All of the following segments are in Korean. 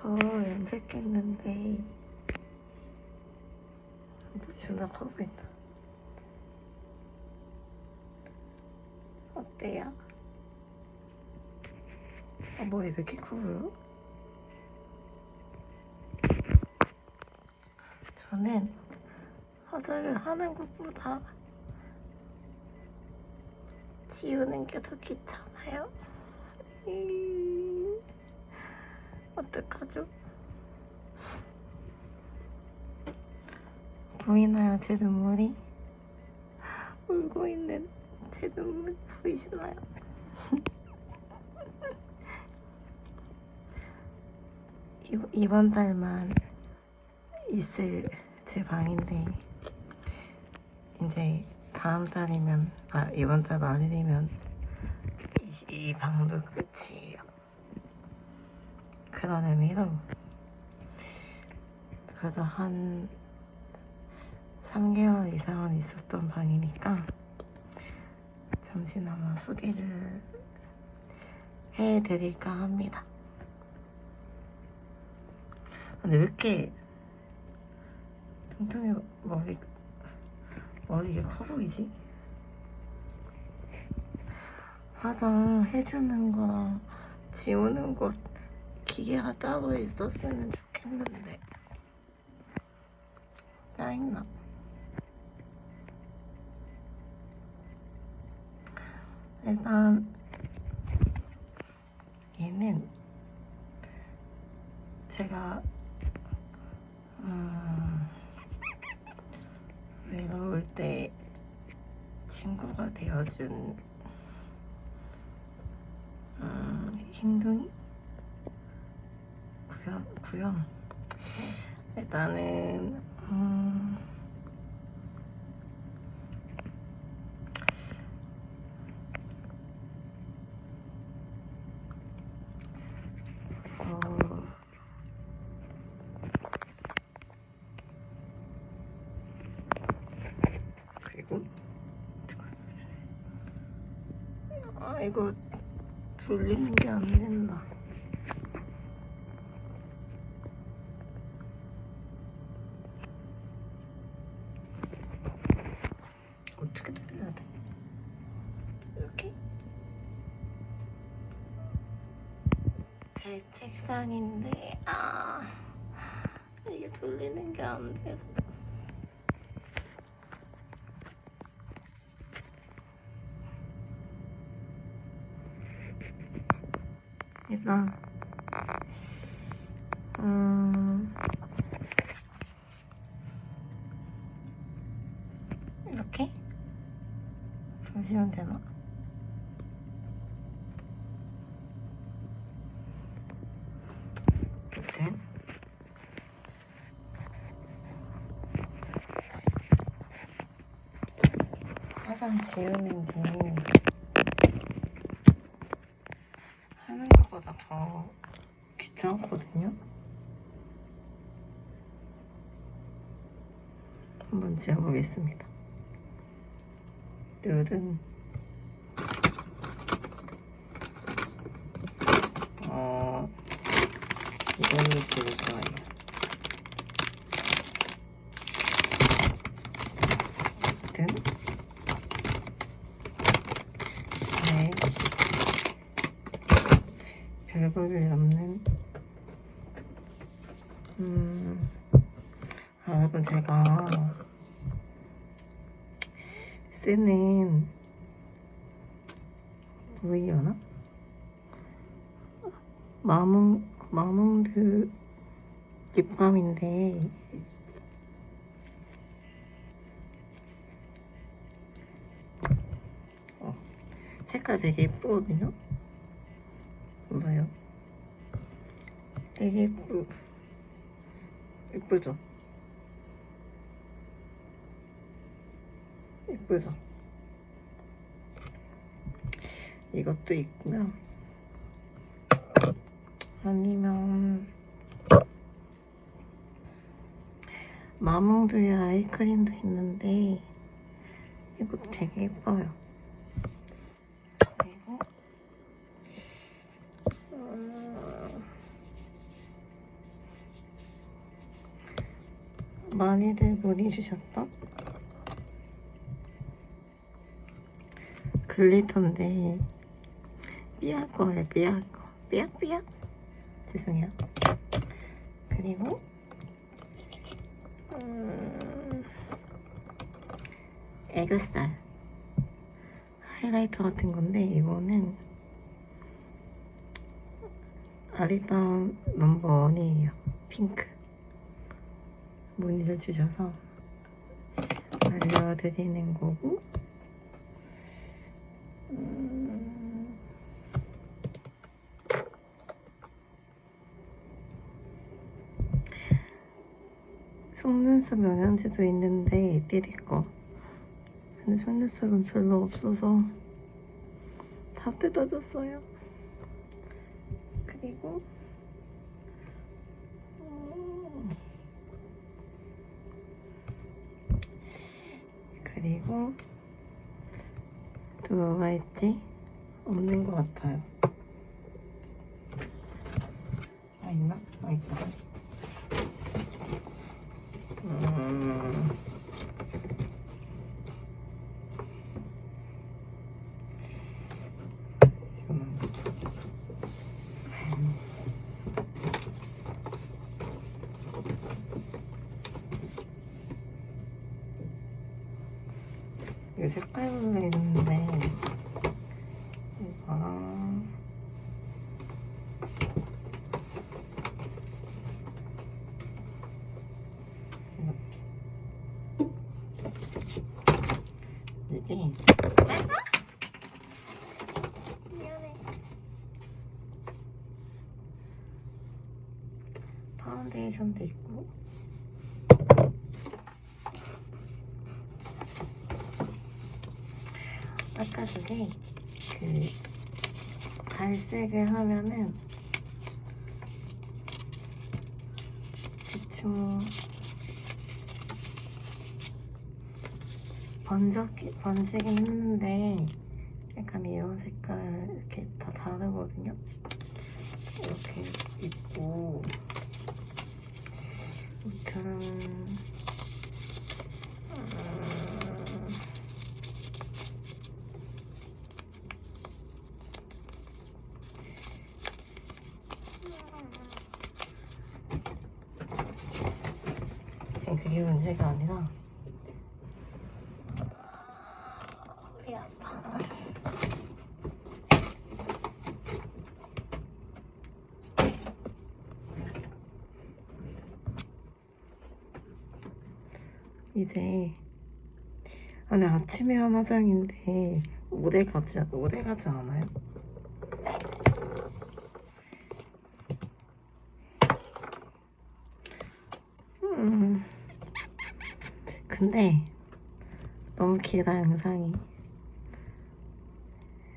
저 염색했는데 커 보인다. 어때요? 아, 머리 왜 이렇게 커 보여? 저는 화장을 하는 것보다 지우는 게 더 귀찮아요. 이... 어떡하죠? 보이나요, 제 눈물이? 울고 있는 제 눈물이 보이시나요? 이- 이번 달만 있을 제 방인데 이제 다음 달이면 아 이번 달 말이면 이, 이 방도 끝이에요. 그런 의미로 그래도 한 3개월 이상은 있었던 방이니까 잠시나마 소개를 해드릴까 합니다. 근데 왜 이렇게 통통이 머리 머리 이게 커 보이지? 화장 해주는 거랑 지우는 거 기계가 따로 있었으면 좋겠는데. 짜증나. 일단 얘는 제가 음, 외로울 때 친구가 되어준 음, 흰둥이 구형 일단은 음, 어, 그리고 아 이거 돌리는 게 안 된다. 어떻게 돌려야 돼? 이렇게? 제 책상인데 아 이게 돌리는 게 안 돼서 일단 음 이렇게 보시면 되나? 아무튼 화장 지우는 게 하는 것보다 더 귀찮거든요. 한번 지워보겠습니다. 눈은 어 이걸로 지울 거예요. 아무튼 네 별볼일 없는 음 아, 여러분 제가 쓰는 보이려나? 마몽 마몽드 립밤인데 어, 색깔 되게 예쁘거든요. 봐요. 되게 예쁘 예쁘죠? 예쁘죠? 이것도 있고요. 아니면 마몽드의 아이크림도 있는데 이것도 되게 예뻐요. 그리고 음, 많이들 문의주셨던 글리터인데 삐약 거예요 삐약 거. 삐약 삐약. 죄송해요. 그리고 음, 애교살. 하이라이터 같은 건데 이거는 아리따운 넘버 원이에요. 핑크 문의를 주셔서 알려드리는 거고 음, 속눈썹 영양제도 있는데 띠리 거. 근데 속눈썹은 별로 없어서 다 뜯어졌어요. 그리고 그리고 또 뭐가 있지? 없는 것 같아요. 아 있나? 아 있다. 음. 이거는 이거 색깔별로 있는데 이거랑 이렇게 이게 파운데이션도 있고. 아까 그게 그 발색을 하면은 대충 번쩍 번지긴 했는데 약간 이런 색깔 이렇게 다 다르거든요. 이렇게 있고 옷들은 음, 지금 그게 문제가 아니라 배 아파. 이제 아니 아침에 한 화장인데 오래 가지 오래 가지 않아요? 음. 근데 너무 길다 영상이.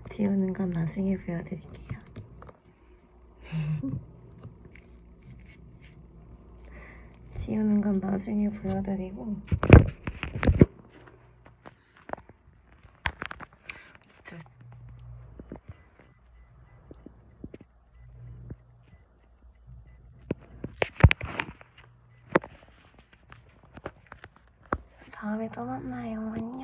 지우는 건 나중에 보여드릴게요. 지우는 건 나중에 보여드리고 다음에 또 만나요 안녕